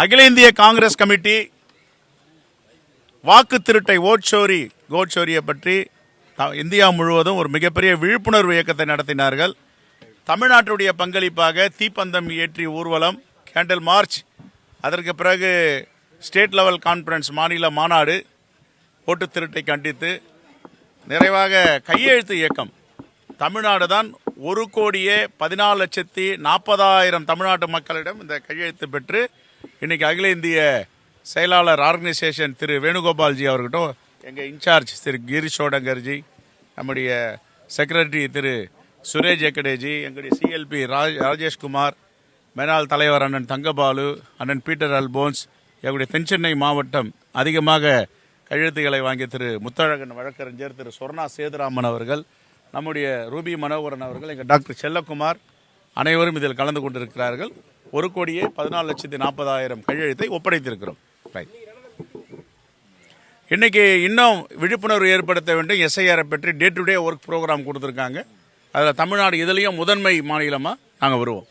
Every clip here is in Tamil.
அகில இந்திய காங்கிரஸ் கமிட்டி வாக்கு திருட்டை ஓட்சோரி கோட்சோரியை பற்றி இந்தியா முழுவதும் ஒரு மிகப்பெரிய விழிப்புணர்வு இயக்கத்தை நடத்தினார்கள். தமிழ்நாட்டுடைய பங்களிப்பாக தீப்பந்தம் ஏற்றி ஊர்வலம் கேண்டில் மார்ச் அதற்கு பிறகு ஸ்டேட் லெவல் கான்ஃபரன்ஸ் மாநில மாநாடு ஓட்டு திருட்டை கண்டித்து நிறைவாக கையெழுத்து இயக்கம். தமிழ்நாடு தான் ஒரு கோடியே பதினாலு லட்சத்தி நாற்பதாயிரம் தமிழ்நாட்டு மக்களிடம் இந்த கையெழுத்து பெற்று இன்னைக்கு அகில இந்திய செயலாளர் ஆர்கனைசேஷன் திரு வேணுகோபால்ஜி அவர்கிட்டும் எங்கள் இன்சார்ஜ் திரு கிரீஷ் சோடங்கர்ஜி நம்முடைய செக்ரட்டரி திரு சுரேஷ் எக்கடேஜி எங்களுடைய சிஎல்பி ராஜ் ராஜேஷ்குமார் மேனாள் தலைவர் அண்ணன் தங்கபாலு அண்ணன் பீட்டர் அல்போன்ஸ் எங்களுடைய தென்சென்னை மாவட்டம் அதிகமாக கையெழுத்துக்களை வாங்கிய திரு முத்தழகன் வழக்கறிஞர் திரு சொர்ணா சேதுராமன் அவர்கள் நம்முடைய ரூபி மனோகரன் அவர்கள் எங்கள் டாக்டர் செல்லக்குமார் அனைவரும் இதில் கலந்து கொண்டிருக்கிறார்கள். ஒரு கோடியே பதினாலு லட்சத்தி நாற்பதாயிரம் கையெழுத்தை ஒப்படைத்திருக்கிறோம். ரைட் இன்னைக்கு இன்னும் விழிப்புணர்வு ஏற்படுத்த வேண்டும். எஸ்ஐஆரை பற்றி day to day work program கொடுத்துருக்காங்க. அதில் தமிழ்நாடு இதுலேயும் முதன்மை மாநிலமாக நாங்கள் வருவோம்.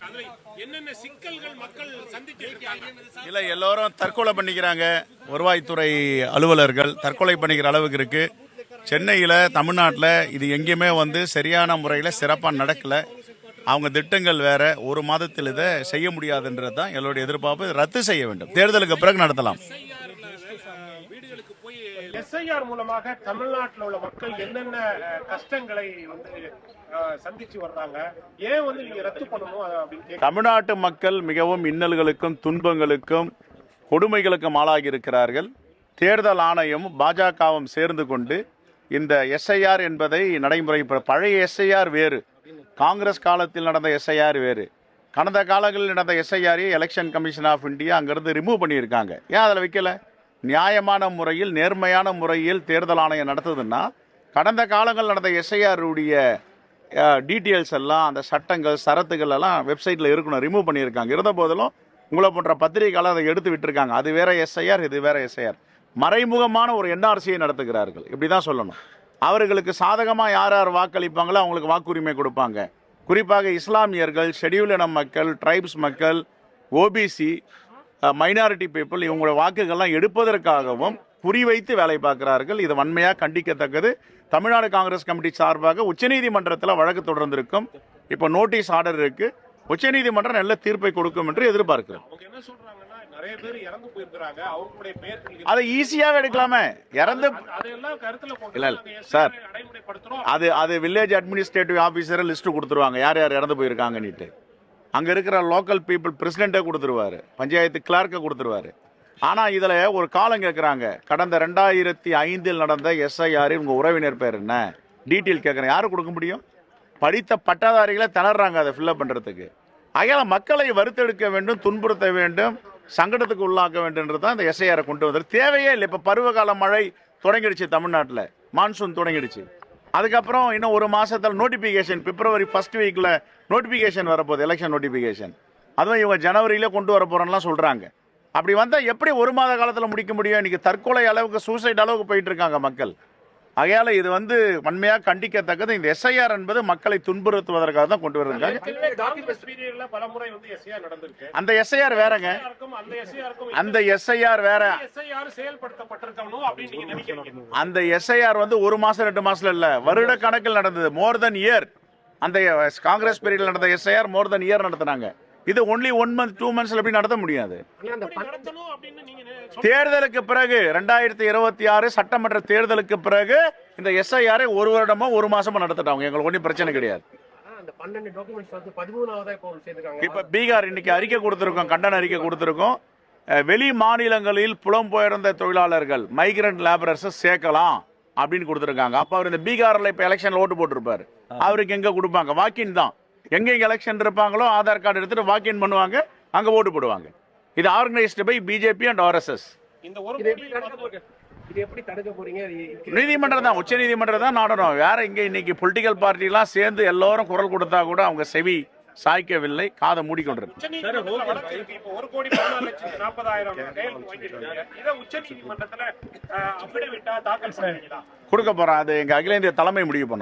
இல்லை எல்லோரும் தற்கொலை பண்ணிக்கிறாங்க. வருவாய்த்துறை அலுவலர்கள் தற்கொலை பண்ணிக்கிற அளவுக்கு இருக்கு. சென்னையில் தமிழ்நாட்டில் இது எங்கேயுமே வந்து சரியான முறையில் சிறப்பாக நடக்கல. அவங்க திட்டங்கள் வேற ஒரு மாதத்தில் இதை செய்ய முடியாதுன்றது தான் எங்களுடைய எதிர்பார்ப்பு. ரத்து செய்ய வேண்டும். தேர்தலுக்கு பிறகு நடத்தலாம். எஸ்ஐஆர் மூலமாக தமிழ்நாட்டில் உள்ள மக்கள் என்னென்ன கஷ்டங்களை வந்து சந்திச்சு வர்றாங்க ஏன் வந்து நீங்க ரத்து பண்ணணும் அப்படின்னு தமிழ்நாட்டு மக்கள் மிகவும் இன்னல்களுக்கும் துன்பங்களுக்கும் கொடுமைகளுக்கும் ஆளாகி இருக்கிறார்கள் தேர்தல் ஆணையம் பாஜகவும் சேர்ந்து கொண்டு இந்த எஸ்ஐஆர் என்பதை நடைமுறை பழைய எஸ்ஐஆர் வேறு. காங்கிரஸ் காலத்தில் நடந்த எஸ்ஐஆர் வேறு. கடந்த காலங்களில் நடந்த எஸ்ஐஆரை எலெக்ஷன் கமிஷன் ஆஃப் இந்தியா அங்கேருந்து ரிமூவ் பண்ணியிருக்காங்க. ஏன் அதில் வைக்கல? நியாயமான முறையில் நேர்மையான முறையில் தேர்தல் ஆணையம் நடத்துதுன்னா கடந்த காலங்கள் நடந்த எஸ்ஐஆருடைய டீட்டெயில்ஸ் எல்லாம் அந்த சட்டங்கள் சரத்துகள் எல்லாம் வெப்சைட்டில் இருக்கணும் ரிமூவ் பண்ணியிருக்காங்க. இருந்த போதிலும் உங்களை போன்ற பத்திரிகையாளர் அதை எடுத்து விட்டுருக்காங்க. அது வேற எஸ்ஐஆர் இது வேற எஸ்ஐஆர் மறைமுகமான ஒரு என்ஆர்சியை நடத்துகிறார்கள். இப்படி தான் சொல்லணும். அவர்களுக்கு சாதகமாக யார் யார் வாக்களிப்பாங்களோ அவங்களுக்கு வாக்குரிமை கொடுப்பாங்க. குறிப்பாக இஸ்லாமியர்கள் ஷெடியூல் இன மக்கள் ட்ரைப்ஸ் மக்கள் ஓபிசி மைனாரிட்டி பீப்புள் இவங்களோட வாக்குகள்லாம் எடுப்பதற்காகவும் குறிவைத்து வேலை பார்க்கிறார்கள். இது வன்மையாக கண்டிக்கத்தக்கது. தமிழ்நாடு காங்கிரஸ் கமிட்டி சார்பாக உச்சநீதிமன்றத்தில் வழக்கு தொடர்ந்திருக்கும். இப்போ நோட்டீஸ் ஆர்டர் இருக்குது உச்சநீதிமன்றம் நல்ல தீர்ப்பை கொடுக்கும் என்று எதிர்பார்க்கிறோம். நிறைய பேர் இறந்து போயிருக்கிறாங்க. அவங்களுடைய பெயர்கள் அதை ஈஸியாகவே எடுக்கலாமே. இறந்து அதையெல்லாம் கருத்துல இல்ல, சார். அது அது வில்லேஜ் அட்மினிஸ்ட்ரேட்டிவ் ஆஃபீஸரை லிஸ்ட் கொடுத்துருவாங்க. யார் யார் இறந்து போயிருக்காங்கன்னுட்டு. அங்கே இருக்கிற லோக்கல் பீப்புள் பிரசிடெண்ட்டே கொடுத்துருவாரு. பஞ்சாயத்து கிளார்க்கை கொடுத்துருவாரு. ஆனால் இதில் ஒரு காலம் கேட்குறாங்க கடந்த ரெண்டாயிரத்தி ஐந்தில் நடந்த எஸ்ஐஆர் உங்கள் உறவினர் பேர் என்ன? டீட்டெயில் கேட்குறேன் யார் கொடுக்க முடியும்? படித்த பட்டதாரிகளே திணறாங்க அதை ஃபில்அப் பண்ணுறதுக்கு ஆகையால மக்களை வறுத்தெடுக்க வேண்டும் துன்புறுத்த வேண்டும். சங்கடத்துக்கு உள்ளாக்க வேண்டும்ன்றது தான் இந்த எஸ்ஐஆரை கொண்டு வந்தது. தேவையே இல்லை. இப்போ பருவகால மழை தொடங்கிடுச்சு தமிழ்நாட்டில். மான்சூன் தொடங்கிடுச்சு. அதுக்கப்புறம் இன்னும் ஒரு மாதத்தில் நோட்டிஃபிகேஷன் பிப்ரவரி ஃபர்ஸ்ட் வீக்கில் நோட்டிஃபிகேஷன் வரப்போகுது. எலெக்ஷன் நோட்டிஃபிகேஷன் அதுவும் இவங்க ஜனவரியிலே கொண்டு வர போகிறோம்லாம் சொல்கிறாங்க அப்படி வந்தால் எப்படி ஒரு மாத காலத்தில் முடிக்க முடியும்? இன்றைக்கி தற்கொலை அளவுக்கு சூசைட் அளவுக்கு போயிட்டு இருக்காங்க மக்கள். ஆகையால இது வந்து வன்மையா கண்டிக்கத்தக்கது. இந்த எஸ்ஐஆர் என்பது மக்களை துன்புறுத்துவதற்காக தான் கொண்டு நடந்திருக்கு. அந்த எஸ்ஐஆர் வேறங்க. அந்த எஸ்ஐஆர் வேற. அந்த எஸ்ஐஆர் வந்து ஒரு மாசம் ரெண்டு மாசத்துல இல்ல. வருட கணக்கில் நடந்தது. மோர் தென் இயர் அந்த காங்கிரஸ் பீரியட்ல நடந்த எஸ்ஐஆர் மோர் தென் இயர் நடத்துனாங்க. இது ஒன்லி ஒன் மந்த் டூ மந்த்ஸ்ல எப்படி நடத்த முடியாது? தேர்தலுக்கு பிறகு ரெண்டாயிரத்தி இருபத்தி ஆறு சட்டமன்ற தேர்தலுக்கு பிறகு இந்த எஸ்ஐஆரை ஒரு வருடமோ ஒரு மாசமோ நடத்திட்டாங்க. எங்களுக்கு ஒன்றும் பிரச்சனை கிடையாது. இப்போ பீகார் இன்னைக்கு அறிக்கை கொடுத்திருக்கோம் கண்டன அறிக்கை கொடுத்திருக்கோம். வெளி மாநிலங்களில் புலம்பெயர்ந்த தொழிலாளர்கள் மைக்ரண்ட் லேபரர்ஸை சேர்க்கலாம் அப்படின்னு கொடுத்துருக்காங்க. அப்ப அவர் இந்த பீகார்ல இப்ப எலெக்ஷன்ல ஓட்டு போட்டிருப்பாரு. அவருக்கு எங்க கொடுப்பாங்க? வாக்கின் தான். எங்க எங்க எலெக்ஷன் இருப்பாங்களோ ஆதார் கார்டு எடுத்துட்டு வாக்கின் பண்ணுவாங்க அங்க ஓட்டு போடுவாங்க. இது organised by BJP and RSS இந்த ஒரு நீதிமன்றம் தான் உச்ச நீதிமன்றம் தான் நாடணும் வேற இங்க இன்னைக்கு பொலிட்டிக்கல் பார்ட்டிலாம் சேர்ந்து எல்லாரும் குரல் கொடுத்தா கூட அவங்க செவி சாய்க்கவில்லை காதை மூடிக்கொண்டிருக்கு. கொடுக்க போறோம் அது எங்க அகில இந்திய தலைமை முடிவு பண்ணும்.